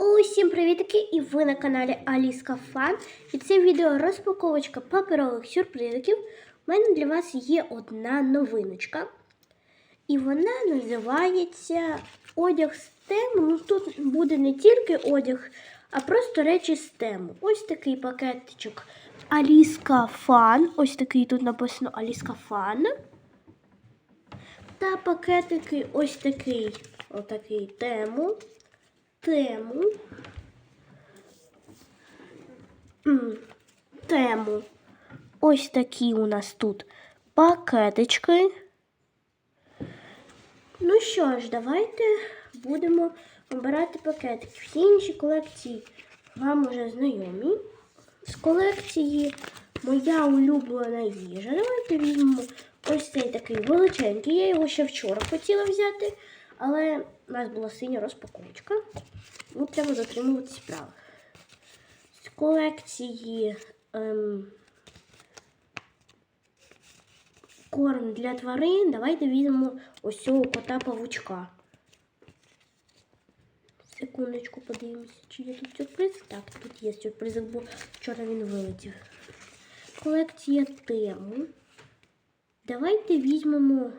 Усім привітки! І ви на каналі Аліска Фан. І це відео розпаковочка паперових сюрпризиків. У мене для вас є одна новиночка. І вона називається одяг з тему. Ну тут буде не тільки одяг, а просто речі з тему. Ось такий пакетичок Аліска Фан. Ось такий тут написано Аліска Фан. Та пакетики ось такий, отакий тему. Тему. Тему. Ось такі у нас тут пакетички. Ну що ж, давайте будемо обирати пакетики. Всі інші колекції вам вже знайомі. З колекції моя улюблена їжа. Давайте візьмемо ось цей такий величенький. Я його ще вчора хотіла взяти, але у нас була синя розпаковочка. Ну, треба дотримуватись правил. З колекції ем, корм для тварин. Давайте візьмемо ось цього кота павучка. Секундочку, подивимося, чи є тут сюрприз. Так, тут є сюрприз, бо вчора він вилетів. Колекція тему. Давайте візьмемо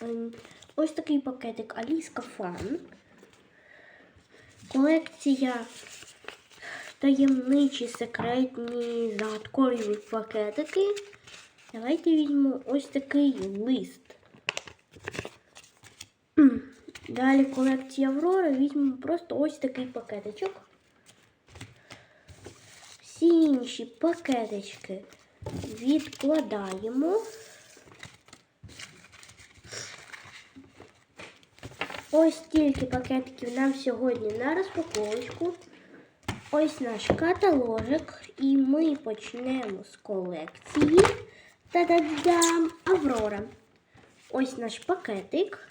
ем, ось такий пакетик Аліска Фан. Колекція таємничі секретні загадкові пакетики. Давайте візьмемо ось такий лист. Далі колекція Аврора. Візьмемо просто ось такий пакетичок. Всі інші пакетички відкладаємо. Ось стільки пакетиків нам сьогодні на розпаковочку. Ось наш каталожик. І ми почнемо з колекції. Та-да-дам! Аврора. Ось наш пакетик.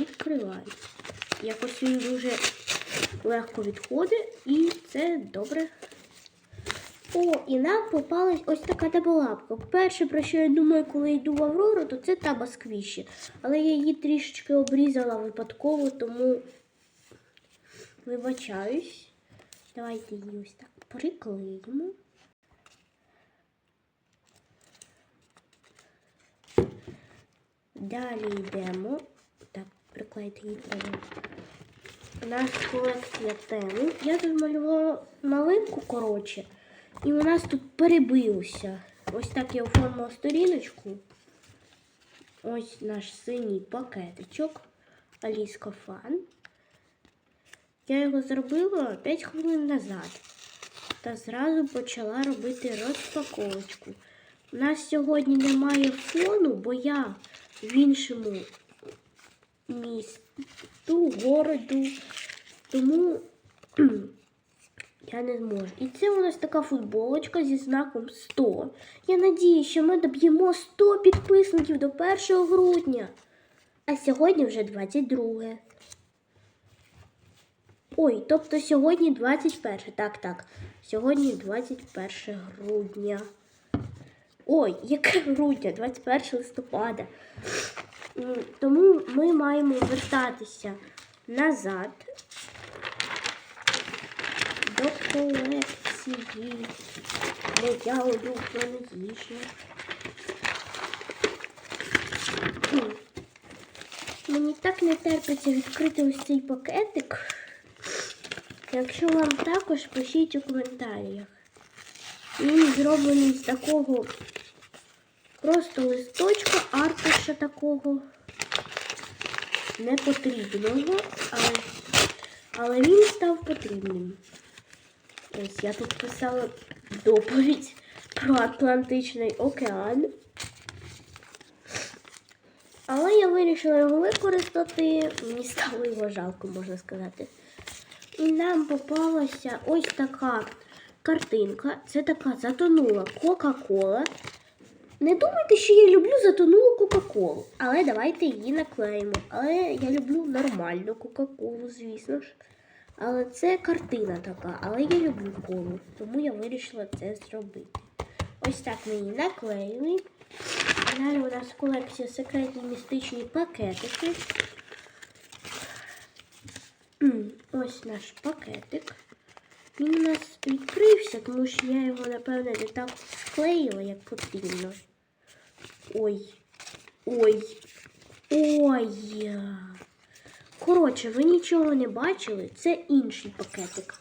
Відкриваю. Якось він дуже легко відходить, і це добре. О, і нам попалась ось така табалапка. Перше, про що я думаю, коли йду в Аврору, то це таба сквіші. Але я її трішечки обрізала випадково, тому вибачаюсь. Давайте її ось так приклеїмо. Далі йдемо. Так, приклеїти її треба. У нас колекція теми. Я тут малювала малинку коротше. І у нас тут перебилося. Ось так я оформила сторіночку. Ось наш синій пакетичок. Аліска Фан. Я його зробила 5 хвилин назад. Та зразу почала робити розпаковочку. У нас сьогодні немає фону, бо я в іншому місту, городу. Тому я не зможу. І це у нас така футболочка зі знаком 100. Я надію, що ми доб'ємо 100 підписників до 1 грудня. А сьогодні вже 22. Ой, тобто сьогодні 21. Так, так. Сьогодні 21 грудня. Ой, яке грудня? 21 листопада. Тому ми маємо вертатися назад колекції. Моя улюблена їжа. Мені так не терпиться відкрити ось цей пакетик. Якщо вам також, пишіть у коментарях. Він зроблений з такого просто листочка, аркуша такого непотрібного, але, але він став потрібним. Ось я тут писала доповідь про Атлантичний океан. Але я вирішила його використати, мені стало його жалко, можна сказати. І нам попалася ось така картинка. Це така затонула Кока-Кола. Не думайте, що я люблю затонулу Кока-Колу, але давайте її наклеїмо. Але я люблю нормальну Кока-Колу, звісно ж. Але це картина така, але я люблю колу, тому я вирішила це зробити. Ось так ми її наклеїли. Далі у нас колекція секретні містичні пакетики. Ось наш пакетик. Він у нас відкрився, тому що я його, напевно, не так склеїла, як потрібно. Ой. Ой. Ой. Коротше, ви нічого не бачили. Це інший пакетик.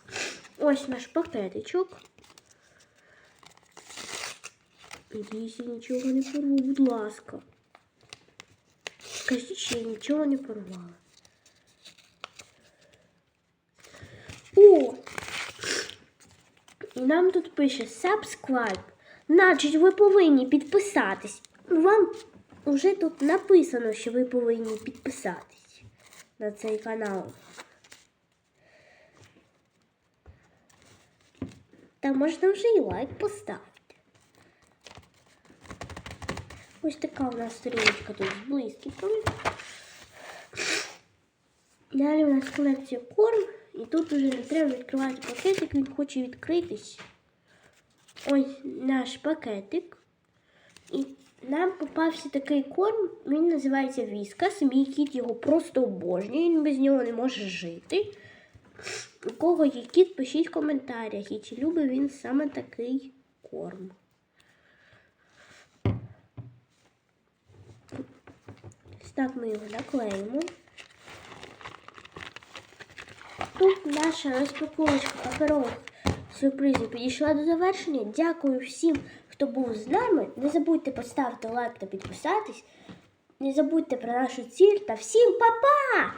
Ось наш пакетичок. Надіюсь, я нічого не порву, будь ласка. Скажіть, що я нічого не порвала. О! І нам тут пише subscribe. Значить, ви повинні підписатись. Вам вже тут написано, що ви повинні підписатись на цей канал. Та можна вже і лайк поставити. Ось така у нас сторіночка тут з блискітками. Далі у нас колекція корм, і тут вже не треба відкривати пакетик, він хоче відкритись. Ось наш пакетик. І нам попався такий корм, він називається Віскас. Мій кіт його просто обожнює, він без нього не може жити. У кого є кіт, пишіть в коментарях, і чи любить він саме такий корм. Так ми його наклеїмо. Тут наша розпаковочка паперових сюрпризів підійшла до завершення. Дякую всім, хто був з нами. Не забудьте поставити лайк та підписатись. Не забудьте про нашу ціль та всім па-па!